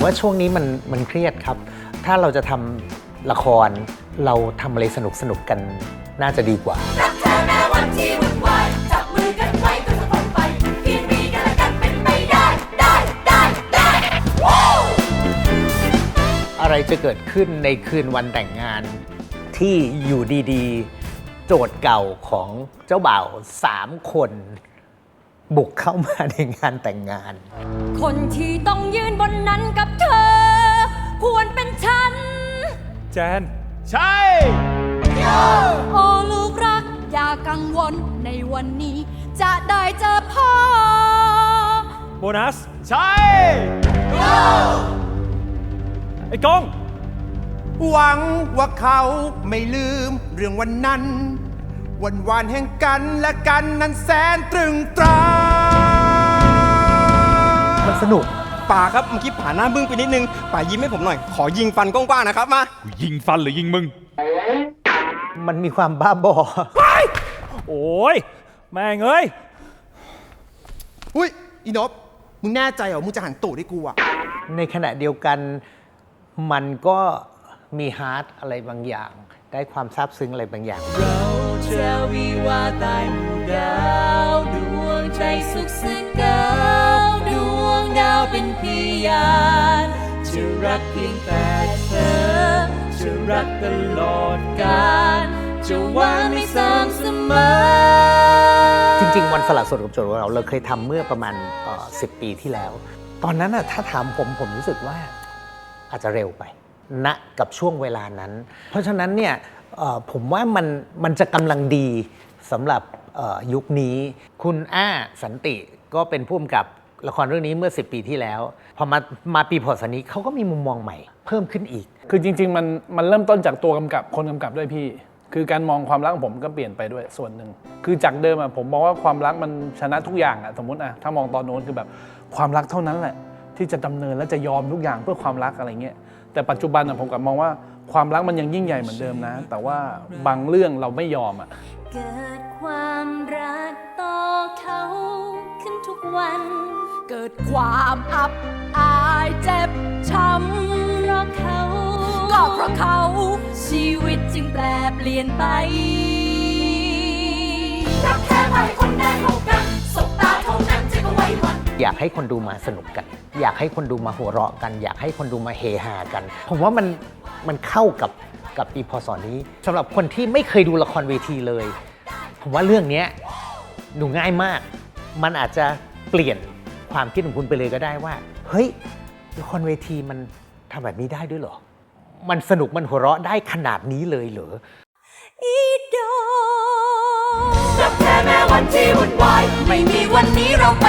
ผมว่าช่วงนี้มันมันเครียดครับ ถ้าเราจะทำละครเราทำอะไรสนุกสนุกๆกันน่าจะดีกว่า รักเธอแม้วันที่วุ่นวายจับมือกันไว้ก็จะพ้นไปเพียงมีกันและกันเป็นไปได้ ได้ได้ได้อะไรจะเกิดขึ้นในคืนวันแต่งงานที่อยู่ดีๆ โจทย์เก่าของเจ้าบ่าวสามคน บุกเข้ามาในงานแต่งงาน คนที่ต้องยืนบนนั้นกับเธอ ควรเป็นฉัน แจน ใช่ โอ้ลูกรัก อย่ากังวลในวันนี้ จะได้เจอพ่อ โบนัส ใช่ ไอ้ก้อง หวังว่าเขาไม่ลืมเรื่องวันนั้น วันวานแห่งกันและกันนั้นแสนตรึงตรา มันสนุก ป่าครับเมื่อกี้ผ่านหน้าบึ้งไปนิดนึง ป่ายิ้มให้ผมหน่อย ขอยิงฟันกว้างๆนะครับมา กูยิงฟันหรือยิงมึง มันมีความบ้าบอ โอ้ยแม่งเอ้ย อุ้ยอีนบมึงแน่ใจเหรอมึงจะหันตูดให้กูอะในขณะเดียวกันมันก็มีฮาร์ดอะไรบางอย่าง ได้ความซาบซึ้งอะไรบางอย่าง เราจะวิวาตายหมู่ดาวดวงใจสุขสันต์เก้าวดวงดาว เป็นพยานจะรักเพียงแต่เธอจะรักตลอดกาลจะหวานไม่สามเสมอจริงๆวันสละสดกับโจทย์ของเราเราเคยทำเมื่อประมาณสิบปีที่แล้ว ตอนนั้นน่ะถ้าถามผมผมรู้สึกว่าอาจจะเร็วไปณกับช่วงเวลานั้น เพราะฉะนั้นเนี่ยผมว่ามันมันจะกำลังดีสำหรับยุคนี้ คุณอ้าสันติก็เป็นผู้กำกับ ละครเรื่องนี้เมื่อ 10 ปีที่แล้ว พอมามาปีพศนี้เขาก็มีมุมมองใหม่ เพิ่มขึ้นอีก คือจริง ๆ มันมันเริ่มต้นจากตัวกำกับคนกำกับด้วยพี่ คือการมองความรักของผมก็เปลี่ยนไปด้วยส่วนหนึ่ง คือจากเดิมอะผมมองว่าความรักมันชนะทุกอย่างอะสมมติอะถ้ามองตอนโน้นคือแบบความรักเท่านั้นแหละ ที่จะดำเนินและจะยอมทุกอย่างเพื่อความรักอะไรเงี้ยแต่ปัจจุบันอะผมกลับมองว่าความรักมันยังยิ่งใหญ่เหมือนเดิมนะ แต่ว่าบางเรื่องเราไม่ยอมอะเกิดความรักต่อเขาขึ้นทุกวัน เกิดความอับอายเจ็บช้ำเพราะเขา ก็เพราะเขาชีวิตจึงแปลเปลี่ยนไปรักแค่ใครคนนั้นพบกันสบตาเท่านั้นจะก็ไว้วัน อยากให้คนดูมาสนุกกัน อยากให้คนดูมาหัวเราะกัน อยากให้คนดูมาเฮฮากัน ผมว่ามันมันเข้ากับกับปีพศนี้สำหรับคนที่ไม่เคยดูละครเวทีเลย ผมว่าเรื่องเนี้ยดูง่ายมาก มันอาจจะเปลี่ยน ความคิดของคุณไปเลยก็ได้ว่า เฮ้ยละครเวทีมันทำแบบนี้ได้ด้วยเหรอ มันสนุกมันหัวเราะได้ขนาดนี้เลยเหรอ อีดอรักแค่แม้วันที่วุ่นวาย ไม่มีวันนี้เราไป